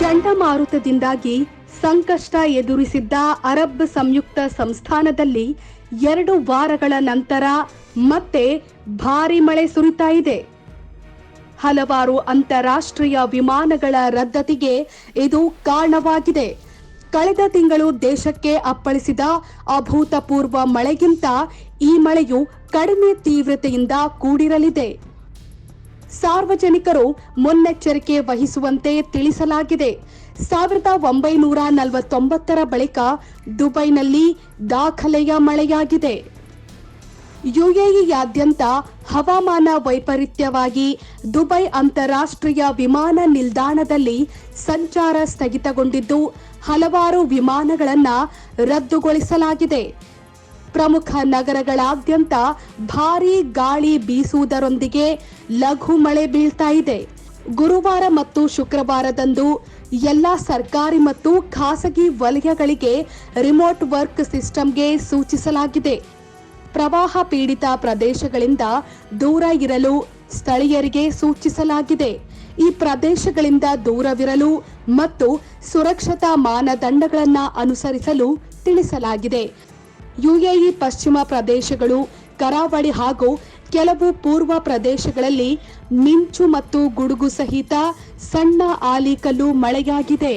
ಚಂಡಮಾರುತದಿಂದಾಗಿ ಸಂಕಷ್ಟ ಎದುರಿಸಿದ್ದ ಅರಬ್ ಸಂಯುಕ್ತ ಸಂಸ್ಥಾನದಲ್ಲಿ ಎರಡು ವಾರಗಳ ನಂತರ ಮತ್ತೆ ಭಾರಿ ಮಳೆ ಸುರಿತಾ ಇದೆ. ಹಲವಾರು ಅಂತಾರಾಷ್ಟ್ರೀಯ ವಿಮಾನಗಳ ರದ್ದತಿಗೆ ಇದು ಕಾರಣವಾಗಿದೆ. ಕಳೆದ ತಿಂಗಳು ದೇಶಕ್ಕೆ ಅಪ್ಪಳಿಸಿದ ಅಭೂತಪೂರ್ವ ಮಳೆಗಿಂತ ಈ ಮಳೆಯು ಕಡಿಮೆ ತೀವ್ರತೆಯಿಂದ ಕೂಡಿರಲಿದೆ. ಸಾರ್ವಜನಿಕರು ಮುನ್ನೆಚ್ಚರಿಕೆ ವಹಿಸುವಂತೆ ತಿಳಿಸಲಾಗಿದೆ. ಸಾವಿರದ ಒಂಬೈನೂರ ನಲವತ್ತೊಂಬತ್ತರ ಬಳಿಕ ದುಬೈನಲ್ಲಿ ದಾಖಲೆಯ ಮಳೆಯಾಗಿದೆ. ಯುಎಇಯಾದ್ಯಂತ ಹವಾಮಾನ ವೈಪರೀತ್ಯವಾಗಿ ದುಬೈ ಅಂತಾರಾಷ್ಟ್ರೀಯ ವಿಮಾನ ನಿಲ್ದಾಣದಲ್ಲಿ ಸಂಚಾರ ಸ್ಥಗಿತಗೊಂಡಿದ್ದು, ಹಲವಾರು ವಿಮಾನಗಳನ್ನು ರದ್ದುಗೊಳಿಸಲಾಗಿದೆ. ಪ್ರಮುಖ ನಗರಗಳಾದ್ಯಂತ ಭಾರೀ ಗಾಳಿ ಬೀಸುವುದರೊಂದಿಗೆ ಲಘು ಮಳೆ ಬೀಳ್ತಾ ಇದೆ. ಗುರುವಾರ ಮತ್ತು ಶುಕ್ರವಾರದಂದು ಎಲ್ಲ ಸರ್ಕಾರಿ ಮತ್ತು ಖಾಸಗಿ ವಲಯಗಳಿಗೆ ರಿಮೋಟ್ ವರ್ಕ್ ಸಿಸ್ಟಮ್ಗೆ ಸೂಚಿಸಲಾಗಿದೆ. ಪ್ರವಾಹ ಪೀಡಿತ ಪ್ರದೇಶಗಳಿಂದ ದೂರ ಇರಲು ಸ್ಥಳೀಯರಿಗೆ ಸೂಚಿಸಲಾಗಿದೆ. ಈ ಪ್ರದೇಶಗಳಿಂದ ದೂರವಿರಲು ಮತ್ತು ಸುರಕ್ಷತಾ ಮಾನದಂಡಗಳನ್ನು ಅನುಸರಿಸಲು ತಿಳಿಸಲಾಗಿದೆ. ಯುಎಇ ಪಶ್ಚಿಮ ಪ್ರದೇಶಗಳು, ಕರಾವಳಿ ಹಾಗೂ ಕೆಲವು ಪೂರ್ವ ಪ್ರದೇಶಗಳಲ್ಲಿ ಮಿಂಚು ಮತ್ತು ಗುಡುಗು ಸಹಿತ ಸಣ್ಣ ಆಲಿಕಲ್ಲು ಮಳೆಯಾಗಿದೆ.